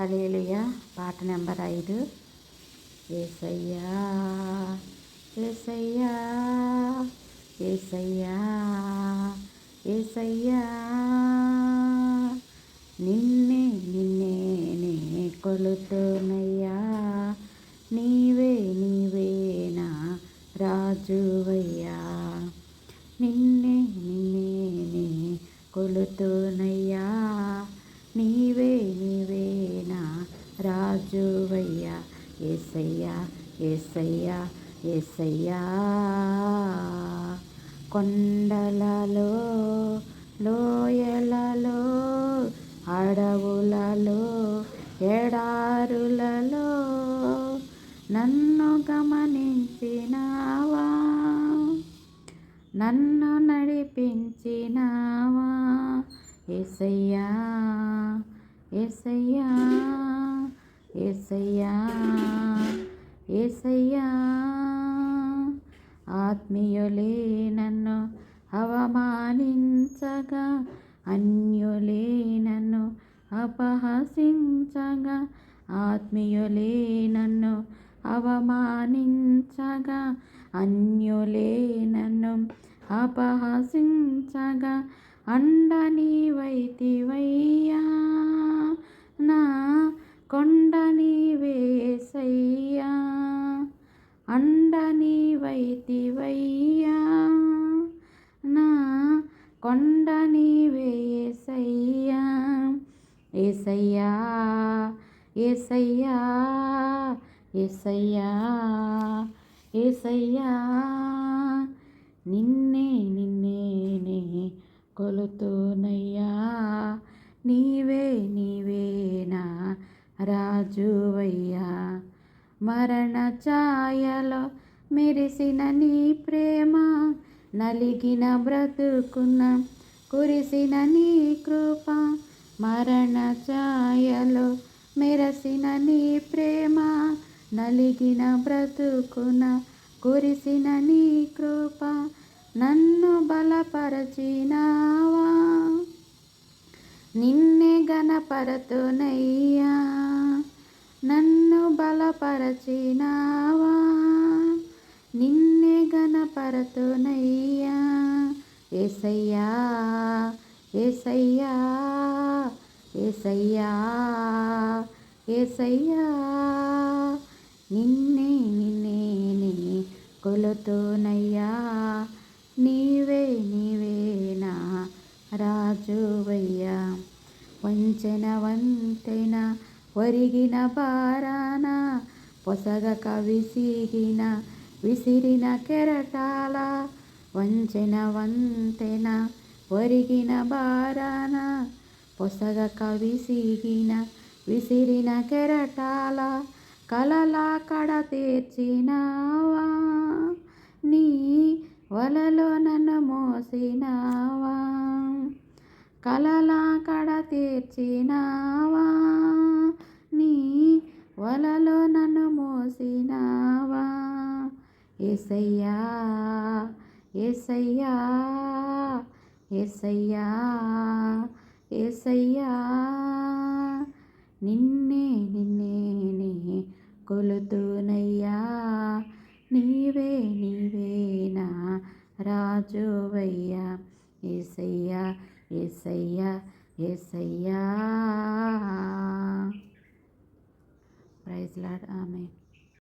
Hallelujah పాట number ఐదు. ఏసయ్యా ఏసయ్యా ఏసయ్యా ఏసయ్యా. నిన్నే నిన్నే నే కొలుతున్నయ్యా. నీవే నీవే నా రాజువయ్యా. నిన్నే నిన్నే నే కొలుతున్నయ్యా. రాజువయ్యా ఏసయ్యా ఏసయ్యా ఏసయ్యా. కొండలలో లోయలలో అడవులలో ఎడారులలో నన్ను గమనించినావా? నన్ను నడిపించినావా? ఎసయ్యా ఎసయ్యా ఏసయ్యా ఏసయ్యా ఆత్మీయులే నన్ను అవమానించగా అన్యులే నన్ను అపహసించగా ఆత్మీయులే నన్ను అవమానించగా అన్యులే నన్ను అపహసించగా అండ నీవైతివయ్యా నా కొండ నీవేసయ్యా అండ నీవైతివయ్యా. నా కొండ నీవేసయ్యా ఏసయ్యా ఏసయ్యా ఏసయ్యా ఏసయ్యా. నిన్నే నిన్నే కొలుతూనయ్యా కొలుతునయ్యా. నీవే నీవేనా రాజువయ్యా మరణ ఛాయలో మెరిసిన నీ ప్రేమ నలిగిన బ్రతుకున్న కురిసిన నీ కృప మరణ ఛాయలో మెరసిన నీ ప్రేమ నలిగిన బ్రతుకున కురిసిన నీ కృప నన్ను బలపరచినావా? నిన్నే గణపరతునయ్యా నన్ను బలపరచినావా? నిన్నే గణపరతునయ్యా ఏసయ్యా ఏసయ్యా ఏసయ్యా ఏసయ్యా. నిన్నే నిన్నే నీ కొలుతునయ్యా. నీవే నీవేనా రాజువయ్యా. వంచన వంతెన ఒరిగిన పారాన పొసగక విసిగిన విసిరిన కెరటాల వంచెన వంతెన ఒరిగిన బారాన పొసగక విసిగిన విసిరిన కెరటాల కలలా కడ తీర్చినావా? నీ వలలో నన్ను మోసినావా? కలలా కడ తీర్చినావా? వలలో నన్ను మోసినావా? ఎసయ్యా ఎసయ్యా ఎసయ్యా ఎసయ్యా నిన్నే నిన్నే నే కొలుతునయ్యా. నీవే నీవేనా రాజువయ్యా. ఏసయ్యా ఏసయ్యా ఏసయ్యా. ፕራይዝ ላድ አሜን።